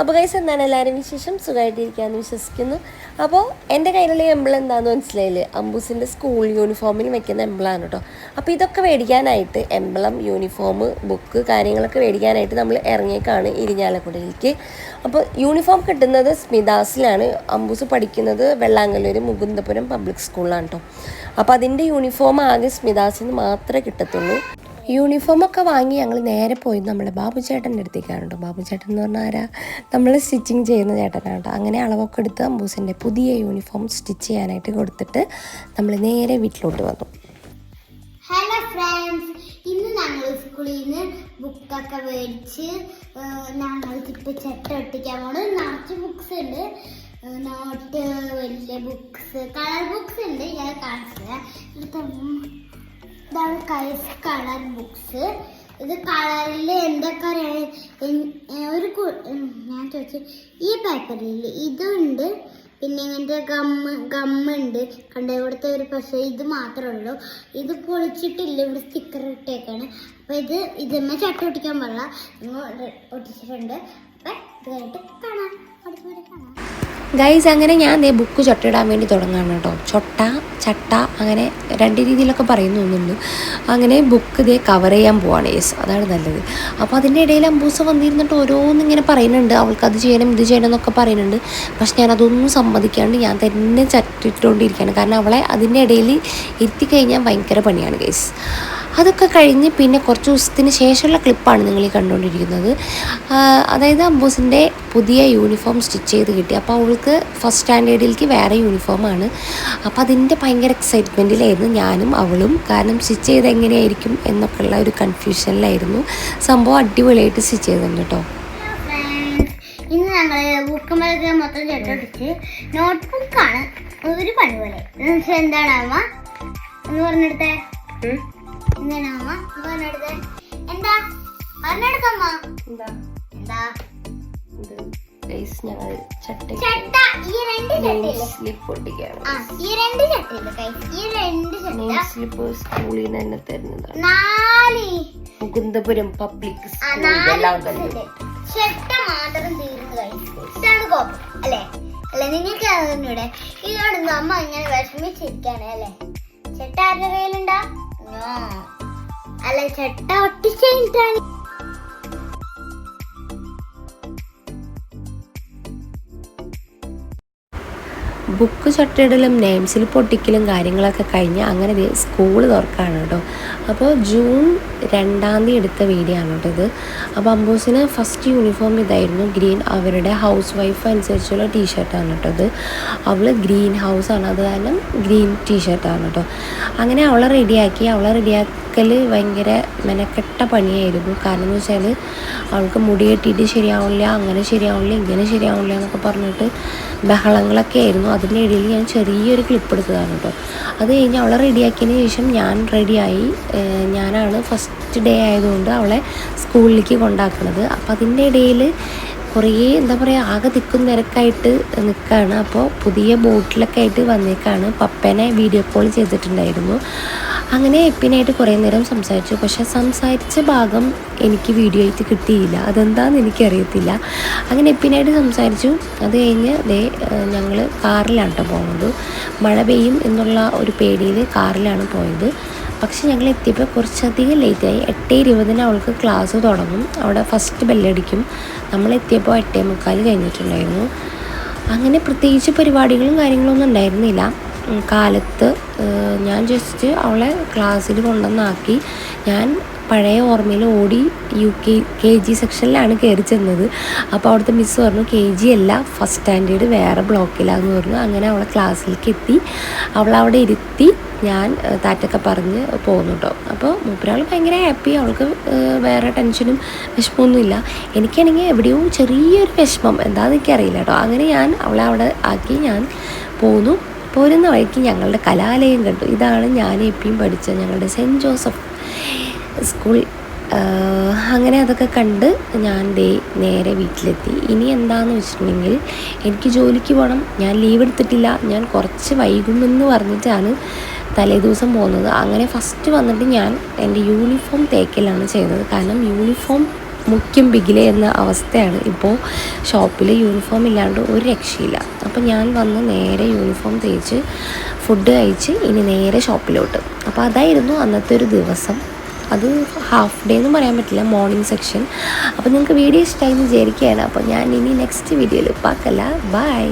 അപ്പോൾ കൈസ് എന്താണ് എല്ലാവരും വിശേഷം? സുഖമായിട്ടിരിക്കാമെന്ന് വിശ്വസിക്കുന്നു. അപ്പോൾ എന്റെ കയ്യിലുള്ള എംബിൾ എന്താണെന്ന് മനസ്സിലായില്ലേ? അമ്പൂസിന്റെ സ്കൂൾ യൂണിഫോമിന് വെക്കുന്ന എംബിളാണ് കേട്ടോ അപ്പോൾ ഇതൊക്കെ മേടിക്കാനായിട്ട് എംബിളം യൂണിഫോം ബുക്ക് കാര്യങ്ങളൊക്കെ മേടിക്കാനായിട്ട് നമ്മൾ ഇറങ്ങിയേക്കാണ് ഇരിഞ്ഞാലക്കുടയിലേക്ക്. അപ്പോൾ യൂണിഫോം കിട്ടുന്നത് സ്മിതാസിലാണ്. അമ്പൂസ് പഠിക്കുന്നത് വെള്ളാങ്കല്ലൂർ മുകുന്ദപുരം പബ്ലിക് സ്കൂളിലാണ് കേട്ടോ അപ്പോൾ അതിന്റെ യൂണിഫോം ആകെ സ്മിതാസിന് മാത്രമേ കിട്ടത്തുള്ളൂ. യൂണിഫോം ഒക്കെ വാങ്ങി ഞങ്ങൾ നേരെ പോയി നമ്മുടെ ബാബു ചേട്ടന്റെ അടുത്തേക്കാണ് കേട്ടോ ബാബു ചേട്ടൻ എന്ന് പറഞ്ഞാൽ ആരാ? നമ്മൾ സ്റ്റിച്ചിങ് ചെയ്യുന്ന ചേട്ടനാണ് കേട്ടോ അങ്ങനെ അളവൊക്കെ എടുത്ത് അമ്പൂസിന്റെ പുതിയ യൂണിഫോം സ്റ്റിച്ച് ചെയ്യാനായിട്ട് കൊടുത്തിട്ട് നമ്മൾ നേരെ വീട്ടിലോട്ട് വന്നു. ഹലോ ഫ്രണ്ട്സ് ഇന്ന് ഞങ്ങൾ സ്കൂളിൽ നിന്ന് ബുക്കൊക്കെ മേടിച്ച് ഞങ്ങൾ ഇപ്പം ചെട്ട ഒട്ടിക്കാൻ പോകണം നിറച്ച് ബുക്സ് ഉണ്ട്. നോട്ട് വലിയ ബുക്സ് കളർ ബുക്സ് ഉണ്ട്. ഞാൻ കാണിച്ചത് ഇവിടുത്തെ ഇതാണ് കൈസ് കളർ ബുക്സ്. ഇത് കളറിൽ എന്തൊക്കെ ഒരു ഞാൻ ചോദിച്ചു. ഈ പേപ്പറിൽ ഇതുണ്ട് പിന്നെ ഇങ്ങനത്തെ ഗമ്മ് ഗമ്മുണ്ട്. കണ്ട? ഇവിടുത്തെ ഒരു പക്ഷേ ഇത് മാത്രമേ ഉള്ളൂ. ഇത് പൊളിച്ചിട്ടില്ല ഇവിടെ സ്റ്റിക്കർ ഇട്ടേക്കാണ്. അപ്പം ഇത് ഇതമ്മ ചട്ട ഒട്ടിക്കാൻ പാടില്ല. നിങ്ങൾ ഒട്ടിച്ചിട്ടുണ്ട്. അപ്പം ഇത് കഴിഞ്ഞിട്ട് കാണാം. അടുത്ത കാണാം. ഗൈസ് അങ്ങനെ ഞാൻ ദേ ബുക്ക് ചൊട്ടയിടാൻ വേണ്ടി തുടങ്ങാണ് കേട്ടോ. ചൊട്ട ചട്ട അങ്ങനെ രണ്ട് രീതിയിലൊക്കെ പറയുന്നു തോന്നുന്നു അങ്ങനെ ബുക്ക് ഇതേ കവർ ചെയ്യാൻ പോവാണ് യെസ് അതാണ് നല്ലത്. അപ്പോൾ അതിന്റെ ഇടയിൽ അമ്പൂസ വന്നിരുന്നിട്ട് ഇങ്ങനെ പറയുന്നുണ്ട്. അവൾക്ക് അത് ചെയ്യണം ഇത് ചെയ്യണം എന്നൊക്കെ പറയുന്നുണ്ട്. പക്ഷെ ഞാൻ അതൊന്നും സമ്മതിക്കാണ്ട് ഞാൻ തന്നെ ചട്ടിട്ടുകൊണ്ടിരിക്കുകയാണ് കാരണം അവളെ അതിന്റെ ഇടയിൽ ഇരുത്തി കഴിഞ്ഞാൽ ഭയങ്കര പണിയാണ് ഗൈസ് അതൊക്കെ കഴിഞ്ഞ് പിന്നെ കുറച്ച് ദിവസത്തിന് ശേഷമുള്ള ക്ലിപ്പാണ് നിങ്ങൾ ഈ കണ്ടുകൊണ്ടിരിക്കുന്നത്. അതായത് അമ്പൂസിന്റെ പുതിയ യൂണിഫോം സ്റ്റിച്ച് ചെയ്ത് കിട്ടി. അപ്പോൾ അവൾക്ക് ഫസ്റ്റ് സ്റ്റാൻഡേർഡിലേക്ക് വേറെ യൂണിഫോമാണ് അപ്പോൾ അതിന്റെ ഭയങ്കര എക്സൈറ്റ്മെന്റിലായിരുന്നു ഞാനും അവളും. കാരണം സ്റ്റിച്ച് ചെയ്ത് എങ്ങനെയായിരിക്കും എന്നൊക്കെയുള്ള ഒരു കൺഫ്യൂഷനിലായിരുന്നു. സംഭവം അടിപൊളിയായിട്ട് സ്റ്റിച്ച് ചെയ്തിട്ടുണ്ട് കേട്ടോ. ഇന്ന് ഞങ്ങൾ മൊത്തം ചെട്ടൊടിച്ച് നോട്ട്ബുക്കാണ് ഒരു പണി പോലെ എന്താണ് അമ്മ എന്ന് പറഞ്ഞെടുത്തേ എന്താണ് അമ്മ എന്ന് പറഞ്ഞെടുത്തേ എന്താ? പറഞ്ഞെടുക്കമ്മ എന്താ? ഞങ്ങൾ ചട്ട. ഈ രണ്ട് ചട്ടയിൽ സ്ലിപ്പ് ഈ രണ്ട് ചട്ടയിൽ ഈ രണ്ട് ചട്ട. സ്ലിപ്പ് സ്കൂളിൽ നിന്ന് തന്നെ തരുന്നതാണ്. നാല്. മുകുന്ദപുരം പബ്ലിക് ചട്ട. മാത്രം തീർന്നു ഇതാണ് കോപ്പം അല്ലേ? അല്ലെ നിങ്ങൾക്ക് അതിനൂടെ ഇതോടൊന്നും അമ്മ ഇങ്ങനെ വിഷമിച്ചിരിക്കാണ് അല്ലേ? ചേട്ടാ ആരുടെ കയ്യിലുണ്ടാ? നോ അല്ല ചെട്ട ഒട്ടിച്ചിട്ടാണ് ബുക്ക് ചട്ടയിടലും നെയിംസിൽ പൊട്ടിക്കലും കാര്യങ്ങളൊക്കെ കഴിഞ്ഞ് അങ്ങനെ സ്കൂൾ തുറക്കാണ് കേട്ടോ അപ്പോൾ ജൂൺ രണ്ടാം തീയതി എടുത്ത വീഡിയോ ആണ് കേട്ടോ ഇത്. അപ്പോൾ അമ്പൂസിന് ഫസ്റ്റ് യൂണിഫോം ഇതായിരുന്നു ഗ്രീൻ അവരുടെ ഹൗസ് വൈഫ് അനുസരിച്ചുള്ള ടീഷർട്ടാണ് കേട്ടോ ഇത്. അവൾ ഗ്രീൻ ഹൗസ് ആണ്. അത് കാരണം ഗ്രീൻ ടീഷർട്ടാണ് കേട്ടോ അങ്ങനെ അവളെ റെഡിയാക്കി അവളെ റെഡിയാക്കൽ ഭയങ്കര മെനക്കെട്ട പണിയായിരുന്നു. കാരണം എന്ന് വെച്ചാൽ അവൾക്ക് മുടി കെട്ടിയിട്ട് ശരിയാവില്ല അങ്ങനെ ശരിയാവില്ല ഇങ്ങനെ ശരിയാവില്ല എന്നൊക്കെ പറഞ്ഞിട്ട് ബഹളങ്ങളൊക്കെ ആയിരുന്നു. അതിന്റെ ഇടയിൽ ഞാൻ ചെറിയൊരു ക്ലിപ്പ് എടുത്തതാണ് കേട്ടോ. അത് കഴിഞ്ഞ് അവളെ റെഡിയാക്കിയതിന് ശേഷം ഞാൻ റെഡിയായി ഞാനാണ് ഫസ്റ്റ് ഡേ ആയതുകൊണ്ട് അവളെ സ്കൂളിലേക്ക് കൊണ്ടാക്കുന്നത് അപ്പോൾ അതിന്റെ ഇടയിൽ കുറേ എന്താ പറയുക ആകെ തിക്കും തിരക്കായിട്ട് നിൽക്കുകയാണ് അപ്പോൾ പുതിയ ബോട്ടിലൊക്കെ ആയിട്ട് വന്നേക്കാണ്. പപ്പനെ വീഡിയോ കോൾ ചെയ്തിട്ടുണ്ടായിരുന്നു. അങ്ങനെ എപ്പിനായിട്ട് കുറേ നേരം സംസാരിച്ചു. പക്ഷെ സംസാരിച്ച ഭാഗം എനിക്ക് വീഡിയോ ആയിട്ട് കിട്ടിയില്ല. അതെന്താണെന്ന് എനിക്കറിയത്തില്ല. അങ്ങനെ എപ്പിനായിട്ട് സംസാരിച്ചു. അത് കഴിഞ്ഞ് ദേ ഞങ്ങൾ കാറിലാണ് കേട്ടോ പോകുന്നത് മഴ പെയ്യും എന്നുള്ള ഒരു പേടിയിൽ കാറിലാണ് പോയത്. പക്ഷെ ഞങ്ങൾ എത്തിയപ്പോൾ കുറച്ചധികം ലേറ്റായി. എട്ട് ഇരുപതിന് അവൾക്ക് ക്ലാസ് തുടങ്ങും. അവിടെ ഫസ്റ്റ് ബെല്ലടിക്കും. നമ്മൾ എത്തിയപ്പോൾ എട്ടേ മുക്കാൽ കഴിഞ്ഞിട്ടുണ്ടായിരുന്നു. അങ്ങനെ പ്രത്യേകിച്ച് പരിപാടികളും കാര്യങ്ങളൊന്നും ഉണ്ടായിരുന്നില്ല. കാലത്ത് ഞാൻ ജസ്റ്റ് അവളെ ക്ലാസ്സിൽ കൊണ്ടുവന്നാക്കി. ഞാൻ പഴയ ഓർമ്മയിൽ ഓടി യു കെ കെ ജി സെക്ഷനിലാണ് കയറി ചെന്നത്. അപ്പോൾ അവിടുത്തെ മിസ് പറഞ്ഞു കെ ജി അല്ല ഫസ്റ്റ് സ്റ്റാൻഡേർഡ് വേറെ ബ്ലോക്കിലാന്ന് പറഞ്ഞു. അങ്ങനെ അവളെ ക്ലാസ്സിലേക്ക് എത്തി. അവളവിടെ ഇരുത്തി ഞാൻ താറ്റൊക്കെ പറഞ്ഞ് പോകുന്നു കേട്ടോ അപ്പോൾ മൂപ്പരാൾ ഭയങ്കര ഹാപ്പി അവൾക്ക് വേറെ ടെൻഷനും വിഷമമൊന്നുമില്ല എനിക്കാണെങ്കിൽ എവിടെയോ ചെറിയൊരു വിഷമം. എന്താണെന്ന് എനിക്കറിയില്ല കേട്ടോ അങ്ങനെ ഞാൻ അവളെ അവിടെ ആക്കി ഞാൻ പോന്നു. പോരുന്ന വഴിക്ക് ഞങ്ങളുടെ കലാലയം കണ്ടു. ഇതാണ് ഞാൻ എപ്പോഴും പഠിച്ച ഞങ്ങളുടെ സെന്റ് ജോസഫ് സ്കൂൾ. അങ്ങനെ അതൊക്കെ കണ്ട് ഞാൻ ദേ നേരെ വീട്ടിലെത്തി. ഇനി എന്താണെന്ന് വെച്ചിട്ടുണ്ടെങ്കിൽ എനിക്ക് ജോലിക്ക് പോകണം ഞാൻ ലീവ് എടുത്തിട്ടില്ല. ഞാൻ കുറച്ച് വൈകുമെന്ന് പറഞ്ഞിട്ടാണ് തലേദിവസം പോകുന്നത്. അങ്ങനെ ഫസ്റ്റ് വന്നിട്ട് ഞാൻ എന്റെ യൂണിഫോം തേക്കലാണ് ചെയ്യുന്നത് കാരണം യൂണിഫോം മുഖ്യം ബിഗിലെ എന്ന അവസ്ഥയാണ് ഇപ്പോൾ ഷോപ്പിൽ യൂണിഫോം ഇല്ലാണ്ട് ഒരു രക്ഷയില്ല. അപ്പോൾ ഞാൻ വന്ന് നേരെ യൂണിഫോം തേച്ച് ഫുഡ് കഴിച്ച് ഇനി നേരെ ഷോപ്പിലോട്ട്. അപ്പോൾ അതായിരുന്നു അന്നത്തെ ഒരു ദിവസം. അത് ഹാഫ് ഡേ എന്ന് പറയാൻ പറ്റില്ല മോർണിംഗ് സെക്ഷൻ അപ്പോൾ നിങ്ങൾക്ക് വീഡിയോ ഇഷ്ടമായി വിചാരിക്കുകയാണ്. അപ്പോൾ ഞാൻ ഇനി നെക്സ്റ്റ് വീഡിയോയിൽ പാക്കല്ല ബൈ